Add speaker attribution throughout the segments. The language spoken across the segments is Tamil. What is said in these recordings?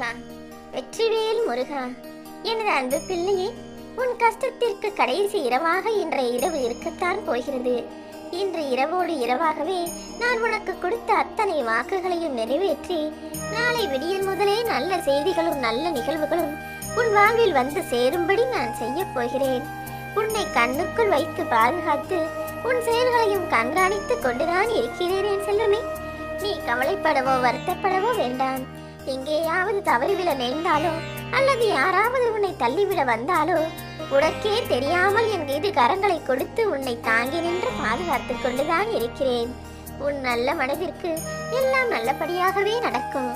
Speaker 1: முருகா. வெற்றிவேல் முருகா. எனது அன்பு பிள்ளையே உன் கஷ்டத்திற்கு கடைசி இரவாக இன்றைய இரவு இருக்கத்தான் போகிறது. இன்று இரவோடு இரவாகவே நான் உனக்கு கொடுத்த அத்தனை வாக்குகளையும் நிறைவேற்றி நாளை விடியல் முதலே நல்ல செய்திகளும் நல்ல நிகழ்வுகளும் உன் வாழ்வில் வந்து சேரும்படி நான் செய்யப் போகிறேன். உன்னை கண்ணுக்குள் வைத்து பாதுகாத்து உன் செயல்களையும் கண்காணித்துக் கொண்டுதான் இருக்கிறேன் செல்லுமே. நீ கவலைப்படவோ வருத்தப்படவோ வேண்டாம். எங்கேயாவது தவறிவிட நேர்ந்தாலோ அல்லது யாராவது உன்னை தள்ளிவிட வந்தாலோ உனக்கே தெரியாமல் என் மீது கரங்களை கொடுத்து உன்னை தாங்கி நின்று பாதுகாத்துக் கொண்டுதான் இருக்கிறேன். உன் நல்ல மனதிற்கு எல்லாம் நல்லபடியாகவே நடக்கும்.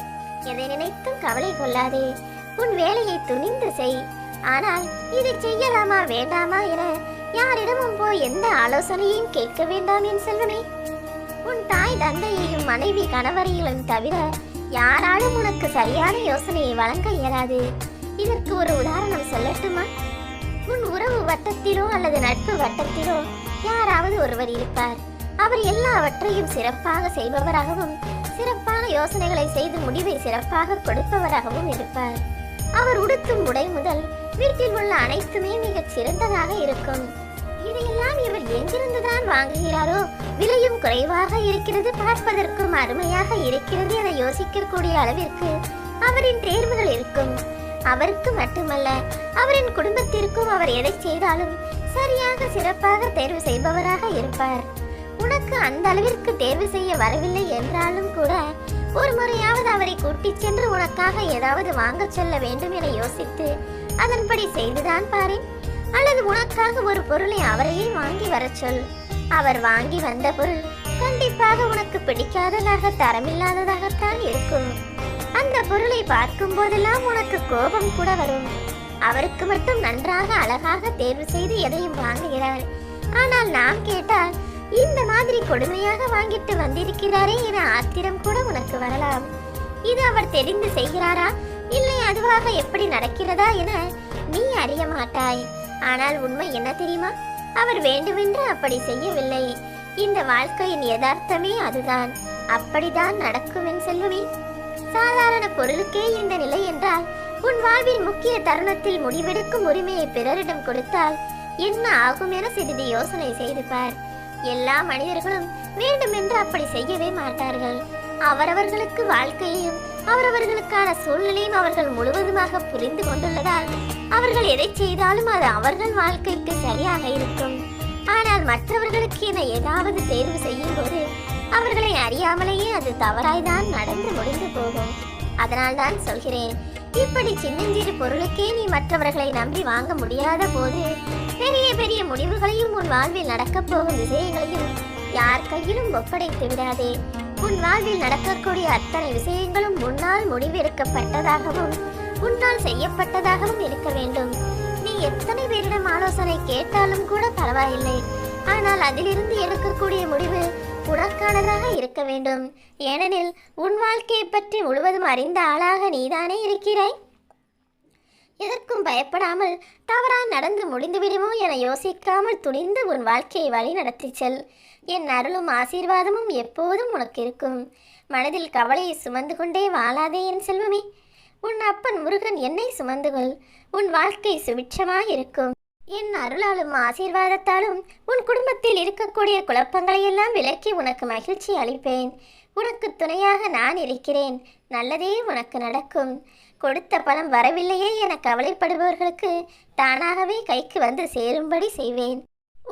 Speaker 1: எதை நினைத்தும் கவலை கொள்ளாதே. உன் வேலையை துணிந்து செய். ஆனால் இதை செய்யலாமா வேண்டாமா என யாரிடமும் போய் எந்த ஆலோசனையும் கேட்க வேண்டாம் என் செல்வமே. உன் தாய் தந்தையையும் மனைவி கணவரையிலும் தவிர யாராலும் உனக்கு சரியான யோசனையை வழங்க இயலாது. இதற்கு ஒரு உதாரணம் சொல்லட்டுமா? உன் உறவு வட்டத்திலோ அல்லது நட்பு வட்டத்திலோ யாராவது ஒருவர் இருப்பார். அவர் எல்லாவற்றையும் சிறப்பாக செய்பவராகவும் சிறப்பான யோசனைகளை செய்து முடிவை சிறப்பாக கொடுப்பவராகவும் இருப்பார். அவர் உடுத்தும் உடை முதல் வீட்டில் உள்ள அனைத்துமே மிகச் சிறந்ததாக இருக்கும். இதையெல்லாம் இவர் எங்கிருந்துதான் வாங்குகிறாரோ? விலையும் குறைவாக இருக்கிறது பார்ப்பதற்கும் அருமையாக இருக்கிறது என யோசிக்கக்கூடிய அளவிற்கு அவரின் தேர்வுகள் இருக்கும். அவருக்கு மட்டுமல்ல அவரின் குடும்பத்திற்கும் அவர் எதை செய்தாலும் சரியாக சிறப்பாக தேர்வு செய்பவராக இருப்பார். உனக்கு அந்த அளவிற்கு தேர்வு செய்ய வரவில்லை என்றாலும் கூட ஒரு முறையாவது அவரை கூட்டிச் சென்று உனக்காக ஏதாவது வாங்கச் சொல்ல வேண்டும் என யோசித்து அதன்படி செய்துதான் பாரேன். அல்லது உனக்காக ஒரு பொருளை அவரையே வாங்கி வர சொல். அவர் வாங்கி வந்த பொருள் கண்டிப்பாக உனக்கு பிடிக்காததாக தரமில்லாததாகத்தான் இருக்கும். அந்த பொருளை பார்க்கும் போதெல்லாம் உனக்கு கோபம் கூட வரும். அவருக்கு மட்டும் நன்றாக அழகாக தேர்வு செய்து எதையும் வாங்குகிறார். ஆனால் நாம் கேட்டால் இந்த மாதிரி கொடுமையாக வாங்கிட்டு வந்திருக்கிறாரே என ஆத்திரம் கூட உனக்கு வரலாம். இது அவர் தெரிந்து செய்கிறாரா? இல்லை அதுவாக எப்படி நடக்கிறதா என நீ அறிய மாட்டாய். ஆனால் உண்மை என்ன தெரியுமா? அவர் வேண்டுமென்று அப்படி செய்யவில்லை. இந்த வாழ்க்கையின் யதார்த்தமே அதுதான். அப்படிதான் நடக்கும் என் செல்வமே சாதாரண பொருளுக்கே இந்த நிலை என்றால் உன் வாழ்வில் முக்கிய தருணத்தில் முடிவெடுக்கும் உரிமையை பிறரிடம் கொடுத்தால் என்ன ஆகும் என சிறிது யோசனை செய்து பார் எல்லா மனிதர்களும் வேண்டுமென்று அப்படி செய்யவே மாட்டார்கள். அவரவர்களுக்கு வாழ்க்கையையும் அவரவர்களுக்கான சூழ்நிலையும் அவர்கள் முழுவதுமாக புரிந்து கொண்டுள்ளதால் அவர்கள் எதை செய்தாலும் அது அவர்கள் வாழ்க்கைக்கு சரியாக இருக்கும். ஆனால் மற்றவர்களுக்கு என ஏதாவது தேர்வு செய்யும் போது அவர்களை அறியாமலேயே அது தவறாய்தான் நடந்து முடிந்து போகும். அதனால் தான் சொல்கிறேன் இப்படி சின்னஞ்சிறு பொருளுக்கே நீ மற்றவர்களை நம்பி வாங்க முடியாத போது பெரிய பெரிய முடிவுகளையும் உன் வாழ்வில் நடக்கப் போகும் விஷயங்களையும் யார் கையிலும் ஒப்படைத்து விடாதே. உன் வாழ்வில் நடக்கக்கூடிய அத்தனை விஷயங்களும் முன்னால் முடிவெடுக்கப்பட்டதாகவும் உன்னால் செய்யப்பட்டதாகவும் இருக்க வேண்டும். நீ எத்தனை பேரிடம் ஆலோசனை கேட்டாலும் கூட பரவாயில்லை. ஆனால் அதிலிருந்து எடுக்கக்கூடிய முடிவு உனக்கானதாக இருக்க வேண்டும். ஏனெனில் உன் வாழ்க்கையை பற்றி முழுவதும் அறிந்த ஆளாக நீதானே இருக்கிறாய்? எதற்கும் பயப்படாமல் தவறாய் நடந்து முடிந்துவிடுமோ என யோசிக்காமல் துணிந்து உன் வாழ்க்கையை வழி நடத்தி செல். என் அருளும் ஆசீர்வாதமும் எப்போதும் உனக்கு இருக்கும். மனதில் கவலையை சுமந்து கொண்டே வாழாதே என் செல்வமே. உன் அப்பன் முருகன் என்னை சுமந்து கொள். உன் வாழ்க்கை சுபிட்சமாய் இருக்கும் என் அருளாலும் ஆசீர்வாதத்தாலும் உன் குடும்பத்தில் இருக்கக்கூடிய குழப்பங்களையெல்லாம் விலக்கி உனக்கு மகிழ்ச்சி அளிப்பேன். உனக்கு துணையாக நான் இருக்கிறேன். நல்லதே உனக்கு நடக்கும். கொடுத்த பணம் வரவில்லையே என கவலைப்படுபவர்களுக்கு தானாகவே கைக்கு வந்து சேரும்படி செய்வேன்.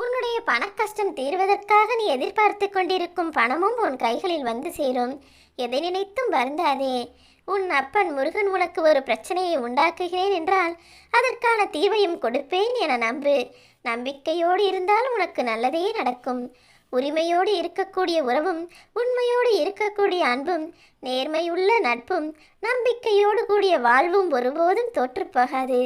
Speaker 1: உன்னுடைய பணக்கஷ்டம் தீர்வதற்காக நீ எதிர்பார்த்து கொண்டிருக்கும் பணமும் உன் கைகளில் வந்து சேரும். எதை நினைத்தும் வருந்தாதே. உன் அப்பன் முருகன் உனக்கு ஒரு பிரச்சனையை உண்டாக்குகிறேன் என்றால் அதற்கான தீர்வையும் கொடுப்பேன் என நம்பு. நம்பிக்கையோடு இருந்தால் உனக்கு நல்லதே நடக்கும். உரிமையோடு இருக்கக்கூடிய உறவும் உண்மையோடு இருக்கக்கூடிய அன்பும் நேர்மையுள்ள நட்பும் நம்பிக்கையோடு கூடிய வாழ்வும் ஒருபோதும் தோற்றுப்போகாது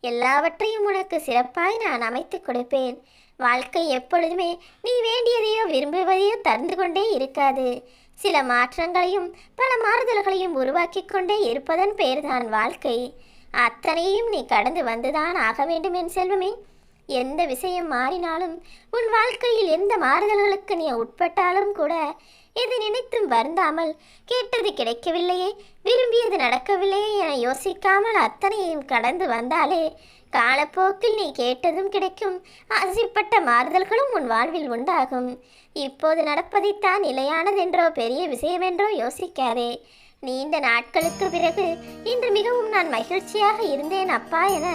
Speaker 1: எல்லாவற்றையும் உனக்கு சிறப்பாய் நான் அமைத்துக் கொடுப்பேன். வாழ்க்கை எப்பொழுதுமே நீ வேண்டியதையோ விரும்புவதையோ தந்து கொண்டே இருக்காது. சில மாற்றங்களையும் பல மாறுதல்களையும் உருவாக்கி கொண்டே இருப்பதன் பெயர்தான் வாழ்க்கை. அத்தனையும் நீ கடந்து வந்துதான் ஆக வேண்டும் என் செல்வமே. எந்த விஷயம் மாறினாலும் உன் வாழ்க்கையில் எந்த மாறுதல்களுக்கு நீ உட்பட்டாலும் கூட எது நினைத்தும் வருந்தாமல் கேட்டது கிடைக்கவில்லையே விரும்பியது நடக்கவில்லையே என யோசிக்காமல் அத்தனையும் கடந்து வந்தாலே காலப்போக்கில் நீ கேட்டதும் கிடைக்கும் ஆசைப்பட்ட மாறுதல்களும் உன் வாழ்வில் உண்டாகும். இப்போது நடப்பதைத்தான் நிலையானதென்றோ பெரிய விஷயமென்றோ யோசிக்காதே. நீண்ட நாட்களுக்கு பிறகு இன்று மிகவும் நான் மகிழ்ச்சியாக இருந்தேன் அப்பா என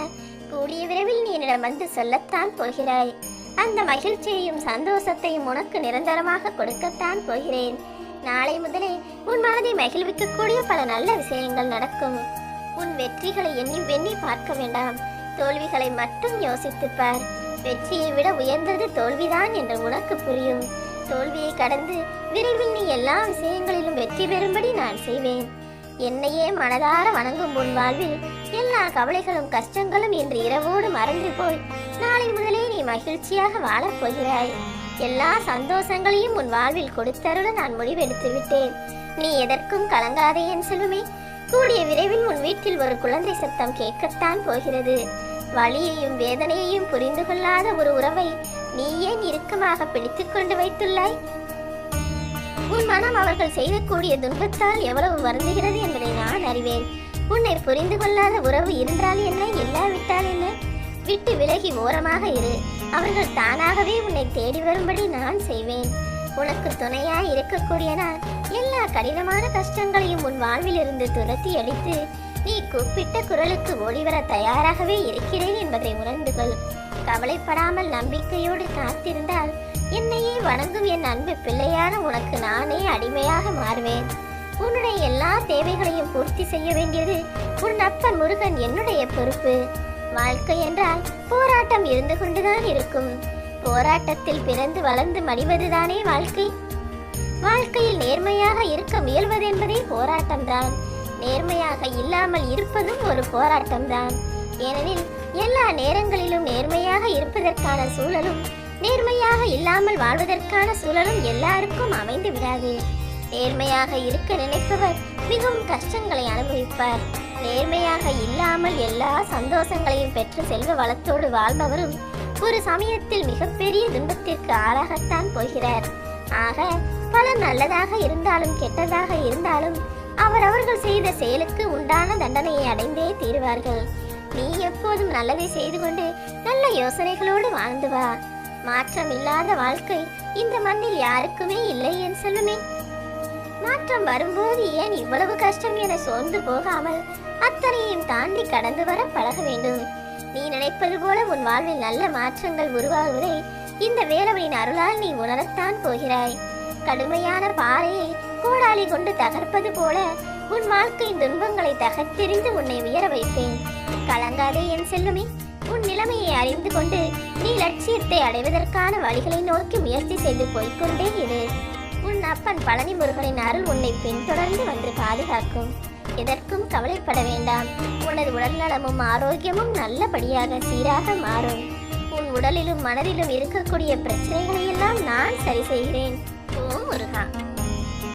Speaker 1: கூடிய விரைவில் நீ என்னிடம் வந்து சொல்லத்தான் போகிறாய். அந்த மகிழ்ச்சியையும் சந்தோஷத்தையும் உனக்கு நிரந்தரமாக கொடுக்கத்தான் போகிறேன். நாளை முதலே உன் மனதை மகிழ்விக்கக்கூடிய பல நல்ல விஷயங்கள் நடக்கும். உன் வெற்றிகளை எண்ணி வெண்ணி பார்க்க வேண்டாம். தோல்விகளை மட்டும் யோசித்துப் பார். வெற்றியை விட உயர்ந்தது தோல்விதான் என்று உனக்கு புரியும். தோல்வியை கடந்து விரைவில் நீ எல்லா விஷயங்களிலும் வெற்றி பெறும்படி நான் செய்வேன். என்னையே மனதார வணங்கும் உன் வாழ்வில் எல்லா கவலைகளும் கஷ்டங்களும் இன்று இரவோடு மறந்து போய் நாளை முதலே நீ மகிழ்ச்சியாக வாழப் போகிறாய். எல்லா சந்தோஷங்களையும் உன் வாழ்வில் கொடுத்தருள நான் முடிவெடுத்து விட்டேன். நீ எதற்கும் கலங்காதே என் செல்வமே. கூடிய விரைவில் உன் வீட்டில் ஒரு குழந்தை சத்தம் கேட்கத்தான் போகிறது. வலியையும் வேதனையையும் புரிந்து கொள்ளாத ஒரு உறவை நீ ஏன் இறுக்கமாக பிடித்துக்கொண்டு வைத்துள்ளாய்? உன் மனம் அவர்கள் செய்யக்கூடிய துன்பத்தால் எவ்வளவு வருந்துகிறது என்பதை நான் அறிவேன். உன்னை புரிந்து கொள்ளாத உறவு இருந்தால் என்ன இல்லாவிட்டால் என்ன? விட்டு விலகி ஓரமாக இரு. அவர்கள் தானாகவே உன்னை தேடி வரும்படி நான் செய்வேன். உனக்கு துணையாய் இருக்கக்கூடிய நான் எல்லா கடினமான கஷ்டங்களையும் உன் வாழ்வில் இருந்து துரத்தி அடித்து நீ கூப்பிட்ட குரலுக்கு ஓடிவர தயாராகவே இருக்கிறேன் என்பதை உணர்ந்து கொள். கவலைப்படாமல் நம்பிக்கையோடு காத்திருந்தால் என்னையே வணங்கும் என் அன்பு பிள்ளையான உனக்கு நானே அடிமையாக மாறுவேன். உன்னுடைய எல்லா தேவைகளையும் பூர்த்தி செய்ய வேண்டியது உன் அப்பன் முருகன் என்னுடைய பொறுப்பு. வாழ்க்கை என்றால் போராட்டம் இருந்து கொண்டுதான் இருக்கும். போராட்டத்தில் பிறந்து வளர்ந்து மடிவதுதானே வாழ்க்கை. வாழ்க்கையில் நேர்மையாக இருக்க முயல்வதென்பதே போராட்டம்தான். நேர்மையாக இல்லாமல் இருப்பதும் ஒரு போராட்டம்தான். ஏனெனில் எல்லா நேரங்களிலும் நேர்மையாக இருப்பதற்கான சூழலும் நேர்மையாக இல்லாமல் வாழ்வதற்கான சூழலும் எல்லாருக்கும் அமைந்து விடாது. நேர்மையாக இருக்க நினைப்பவர் மிகவும் கஷ்டங்களை அனுபவிப்பார். நேர்மையாக இல்லாமல் எல்லா சந்தோஷங்களையும் பெற்று செல்வ வளத்தோடு வாழ்பவரும் ஒரு சமயத்தில் மிகப்பெரிய துன்பத்திற்கு ஆளாகத்தான் போகிறார். ஆக பல நல்லதாக இருந்தாலும் கெட்டதாக இருந்தாலும் அவரவர்கள் செய்த செயலுக்கு உண்டான தண்டனையை அடைந்தே தீருவார்கள். நீ எப்போதும் நல்லதை செய்து கொண்டு நல்ல யோசனைகளோடு வாழ்ந்து வா. மாற்றம் இல்லாத வாழ்க்கை இந்த மண்ணில் யாருக்குமே இல்லை என் செல்லுமே. மாற்றம் வரும்போது ஏன் இவ்வளவு கஷ்டம் என சோர்ந்து போகாமல் அத்தனையும் தாண்டி கடந்து வர பழக வேண்டும்? நீ நினைப்பது போல உன் வாழ்வில் நல்ல மாற்றங்கள் உருவாகுவதை இந்த வேலவனின் அருளால் நீ உணரத்தான் போகிறாய். கடுமையான பாறையை கோடாலி கொண்டு தகர்ப்பது போல உன் வாழ்க்கையின் துன்பங்களை தகர்த்தெறிந்து உன்னை உயர வைப்பேன். கலங்காதே என் செல்லுமே. உன் நிலைமையை அறிந்து கொண்டு நீ லட்சியத்தை அடைவதற்கான வழிகளை நோக்கி முயற்சி செய்து போய்க்கொண்டே இரு. உன் அப்பன் பழனி முருகனின் அருள் உன்னை பின்தொடர்ந்து வந்து பாதுகாக்கும். எதற்கும் கவலைப்பட வேண்டாம். உனது உடல்நலமும் ஆரோக்கியமும் நல்லபடியாக சீராக மாறும். உன் உடலிலும் மனதிலும் இருக்கக்கூடிய பிரச்சனைகளை எல்லாம் நான் சரி செய்கிறேன். ஓ முருகா.